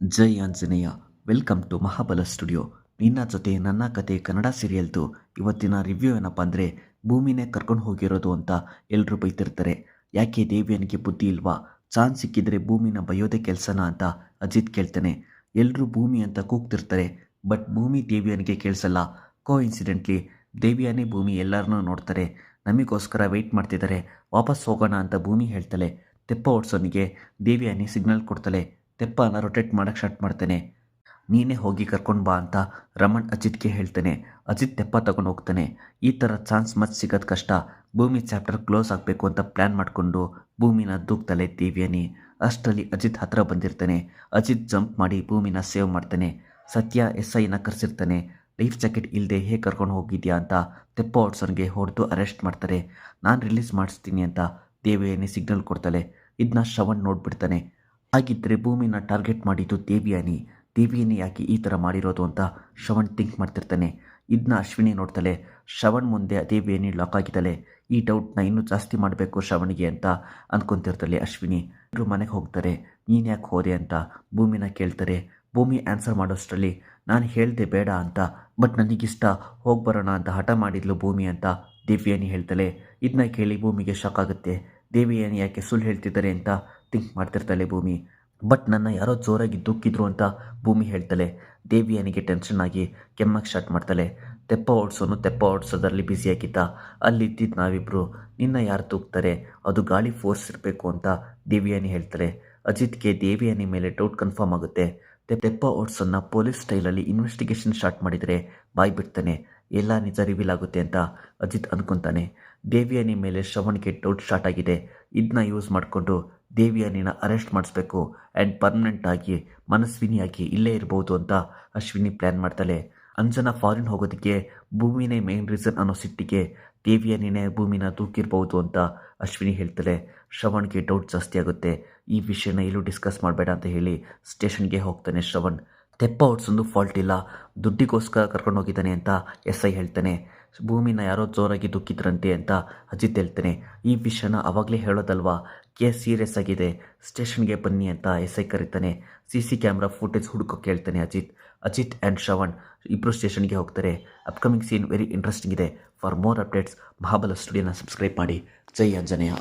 Jai Anjaneya, welcome to Mahabala studio. ನಿನ್ನ ಜೊತೆ ನನ್ನ ಕತೆ ಕನ್ನಡ ಸೀರಿಯಲ್ದು ಇವತ್ತಿನ ರಿವ್ಯೂ ಏನಪ್ಪ ಅಂದರೆ ಭೂಮಿನೇ ಕರ್ಕೊಂಡು ಹೋಗಿರೋದು ಅಂತ ಎಲ್ಲರೂ ಬೈತಿರ್ತಾರೆ. ಯಾಕೆ ದೇವಿಯನಿಗೆ ಬುದ್ಧಿ ಇಲ್ವಾ? ಚಾನ್ಸ್ ಸಿಕ್ಕಿದ್ರೆ ಭೂಮಿನ ಬಯೋದೇ ಕೆಲಸನ ಅಂತ ಅಜಿತ್ ಕೇಳ್ತಾನೆ. ಎಲ್ಲರೂ ಭೂಮಿ ಅಂತ ಕೂಗ್ತಿರ್ತಾರೆ, ಬಟ್ ಭೂಮಿ ದೇವಿಯನಿಗೆ ಕೇಳಿಸಲ್ಲ. ಕೋ ಇನ್ಸಿಡೆಂಟ್ಲಿ ದೇವಿಯಾನೇ ಭೂಮಿ ಎಲ್ಲರನ್ನೂ ನೋಡ್ತಾರೆ. ನಮಗೋಸ್ಕರ ವೆಯ್ಟ್ ಮಾಡ್ತಿದ್ದಾರೆ ವಾಪಸ್ ಹೋಗೋಣ ಅಂತ ಭೂಮಿ ಹೇಳ್ತಾಳೆ ತೆಪ್ಪ ಓಡಿಸೋನಿಗೆ ದೇವಿಯಾನಿ ಸಿಗ್ನಲ್ ಕೊಡ್ತಾಳೆ ತೆಪ್ಪನ ರೊಟೇಟ್ ಮಾಡೋಕ್ಕೆ ಸ್ಟಾರ್ಟ್ ಮಾಡ್ತಾನೆ. ನೀನೇ ಹೋಗಿ ಕರ್ಕೊಂಡು ಬಾ ಅಂತ ರಮಣ್ ಅಜಿತ್ಗೆ ಹೇಳ್ತಾನೆ. ಅಜಿತ್ ತೆಪ್ಪ ತಗೊಂಡು ಹೋಗ್ತಾನೆ. ಈ ಥರ ಚಾನ್ಸ್ ಮತ್ತೆ ಸಿಗೋದು ಕಷ್ಟ. ಭೂಮಿ ಚಾಪ್ಟರ್ ಕ್ಲೋಸ್ ಆಗಬೇಕು ಅಂತ ಪ್ಲ್ಯಾನ್ ಮಾಡಿಕೊಂಡು ಭೂಮಿನ ದೂಕ್ತಲೆ ದೇವಿಯನಿ ಅಷ್ಟರಲ್ಲಿ ಅಜಿತ್ ಹತ್ರ ಬಂದಿರ್ತಾನೆ. ಅಜಿತ್ ಜಂಪ್ ಮಾಡಿ ಭೂಮಿನ ಸೇವ್ ಮಾಡ್ತಾನೆ. ಸತ್ಯ ಎಸ್ ಐನ ಕರೆಸಿರ್ತಾನೆ. ಲೈಫ್ ಜಾಕೆಟ್ ಇಲ್ಲದೆ ಹೇಗೆ ಕರ್ಕೊಂಡು ಹೋಗಿದ್ಯಾ ಅಂತ ತೆಪ್ಪ ಓಡ್ಸೋನ್ಗೆ ಹೊಡೆದು ಅರೆಸ್ಟ್ ಮಾಡ್ತಾರೆ. ನಾನು ರಿಲೀಸ್ ಮಾಡಿಸ್ತೀನಿ ಅಂತ ದೇವಿಯನ್ನೇ ಸಿಗ್ನಲ್ ಕೊಡ್ತಾಳೆ ಇದನ್ನ ಶ್ರವಣ್ ನೋಡ್ಬಿಡ್ತಾನೆ. ಹಾಗಿದ್ದರೆ ಭೂಮಿನ ಟಾರ್ಗೆಟ್ ಮಾಡಿದ್ದು ದೇವಿಯಾನಿ ದೇವಿಯಾನಿ ಯಾಕೆ ಈ ಥರ ಮಾಡಿರೋದು ಅಂತ ಶ್ರವಣ್ ಥಿಂಕ್ ಮಾಡ್ತಿರ್ತಾನೆ. ಇದನ್ನ ಅಶ್ವಿನಿ ನೋಡ್ತಾಳೆ. ಶ್ರವಣ್ ಮುಂದೆ ದೇವಿಯಾನಿ ಲಾಕ್ ಆಗಿದ್ದಾಳೆ. ಈ ಡೌಟ್ನ ಇನ್ನೂ ಜಾಸ್ತಿ ಮಾಡಬೇಕು ಶ್ರವಣಿಗೆ ಅಂತ ಅಂದ್ಕೊತಿರ್ತಾಳೆ ಅಶ್ವಿನಿ. ಇವರು ಮನೆಗೆ ಹೋಗ್ತಾರೆ. ನೀನು ಯಾಕೆ ಹೋದೆ ಅಂತ ಭೂಮಿನ ಕೇಳ್ತಾರೆ. ಭೂಮಿ ಆನ್ಸರ್ ಮಾಡೋಷ್ಟರಲ್ಲಿ, ನಾನು ಹೇಳ್ದೆ ಬೇಡ ಅಂತ ಬಟ್ ನನಗಿಷ್ಟ, ಹೋಗಿ ಬರೋಣ ಅಂತ ಹಠ ಮಾಡಿದ್ಲು ಭೂಮಿ ಅಂತ ದೇವಿಯಾನಿ ಹೇಳ್ತಾಳೆ. ಇದನ್ನ ಕೇಳಿ ಭೂಮಿಗೆ ಶಾಕ್ ಆಗುತ್ತೆ. ದೇವಿಯಾನಿ ಯಾಕೆ ಸುಳ್ಳು ಹೇಳ್ತಿದ್ದಾರೆ ಅಂತ ಥಿಂಕ್ ಮಾಡ್ತಿರ್ತಾಳೆ ಭೂಮಿ. ಬಟ್ ನನ್ನ ಯಾರೋ ಜೋರಾಗಿ ದುಃಖಿದ್ರು ಅಂತ ಭೂಮಿ ಹೇಳ್ತಾಳೆ ದೇವಿಯಾನಿಗೆ ಟೆನ್ಷನ್ ಆಗಿ ಕೆಮ್ಮಕ್ಕೆ ಸ್ಟಾರ್ಟ್ ಮಾಡ್ತಾಳೆ ತೆಪ್ಪ ಓಡಿಸೋನು ತೆಪ್ಪ ಓಡಿಸೋದ್ರಲ್ಲಿ ಅಲ್ಲಿ ಇದ್ದಿದ್ದು ನಾವಿಬ್ಬರು ನಿನ್ನ ಯಾರು ತೂಗ್ತಾರೆ? ಅದು ಗಾಳಿ ಫೋರ್ಸ್ ಇರಬೇಕು ಅಂತ ದೇವಿಯಾನಿ ಹೇಳ್ತಾರೆ ಅಜಿತ್ಗೆ ದೇವಿಯಾನಿ ಮೇಲೆ ಡೌಟ್ ಕನ್ಫರ್ಮ್ ಆಗುತ್ತೆ. ತೆಪ್ಪ ಓಟ್ಸನ್ನ ಪೊಲೀಸ್ ಸ್ಟೈಲಲ್ಲಿ ಇನ್ವೆಸ್ಟಿಗೇಷನ್ ಸ್ಟಾರ್ಟ್ ಮಾಡಿದರೆ ಬಾಯ್ ಬಿಡ್ತಾನೆ. ಎಲ್ಲ ನಿಜ ರಿವೀಲ್ ಆಗುತ್ತೆ ಅಂತ ಅಜಿತ್ ಅಂದ್ಕೊತಾನೆ ದೇವಿಯಾನಿ ಮೇಲೆ ಶ್ರವಣ್ಗೆ ಡೌಟ್ ಸ್ಟಾರ್ಟ್ ಆಗಿದೆ. ಇದನ್ನ ಯೂಸ್ ಮಾಡಿಕೊಂಡು ದೇವಿಯಾನಿನ ಅರೆಸ್ಟ್ ಮಾಡಿಸ್ಬೇಕು. ಆ್ಯಂಡ್ ಪರ್ಮನೆಂಟ್ ಆಗಿ ಮನಸ್ವಿನಿಯಾಗಿ ಇಲ್ಲೇ ಇರ್ಬೋದು ಅಂತ ಅಶ್ವಿನಿ ಪ್ಲ್ಯಾನ್ ಮಾಡ್ತಾಳೆ. ಅಂಜನಾ ಫಾರಿನ್ ಹೋಗೋದಕ್ಕೆ ಭೂಮಿನೇ ಮೇನ್ ರೀಸನ್ ಅನ್ನೋ ಸಿಟ್ಟಿಗೆ ದೇವಿಯಾನಿನೇ ಭೂಮಿನ ತೂಕಿರ್ಬೋದು ಅಂತ ಅಶ್ವಿನಿ ಹೇಳ್ತಾರೆ ಶ್ರವಣ್ಗೆ ಡೌಟ್ ಜಾಸ್ತಿ ಆಗುತ್ತೆ. ಈ ವಿಷಯನ ಎಲ್ಲೂ ಡಿಸ್ಕಸ್ ಮಾಡಬೇಡ ಅಂತ ಹೇಳಿ ಸ್ಟೇಷನ್ಗೆ ಹೋಗ್ತಾನೆ ಶ್ರವಣ್. ತೆಪ್ಪ ಹೊಡ್ಸೊಂದು ಫಾಲ್ಟ್ ಇಲ್ಲ. ದುಡ್ಡಿಗೋಸ್ಕರ ಕರ್ಕೊಂಡು ಹೋಗಿದ್ದಾನೆ ಅಂತ ಎಸ್ ಐ ಹೇಳ್ತಾನೆ. ಭೂಮಿನ ಯಾರೋ ಜೋರಾಗಿ ದುಕ್ಕಿದ್ರಂತೆ ಅಂತ ಅಜಿತ್ ಹೇಳ್ತಾನೆ. ಈ ವಿಷಯನ ಅವಾಗಲೇ ಹೇಳೋದಲ್ವಾ? ಕೇಸ್ ಸೀರಿಯಸ್ ಆಗಿದೆ. ಸ್ಟೇಷನ್ಗೆ ಬನ್ನಿ ಅಂತ ಎಸ್ ಐ ಕರೀತಾನೆ. ಸಿ ಸಿ ಕ್ಯಾಮ್ರಾ ಫುಟೇಜ್ ಹುಡುಕೋಕೆ ಹೇಳ್ತಾನೆ ಅಜಿತ್. ಅಜಿತ್ ಆ್ಯಂಡ್ ಶ್ರವಣ್ ಇಬ್ಬರು ಸ್ಟೇಷನ್ಗೆ ಹೋಗ್ತಾರೆ. ಅಪ್ಕಮಿಂಗ್ ಸೀನ್ ವೆರಿ ಇಂಟ್ರೆಸ್ಟಿಂಗ್ ಇದೆ. ಫಾರ್ ಮೋರ್ ಅಪ್ಡೇಟ್ಸ್ ಮಹಾಬಲ ಸ್ಟುಡಿಯೋನ ಸಬ್ಸ್ಕ್ರೈಬ್ ಮಾಡಿ. ಜೈ ಆಂಜನೇಯ.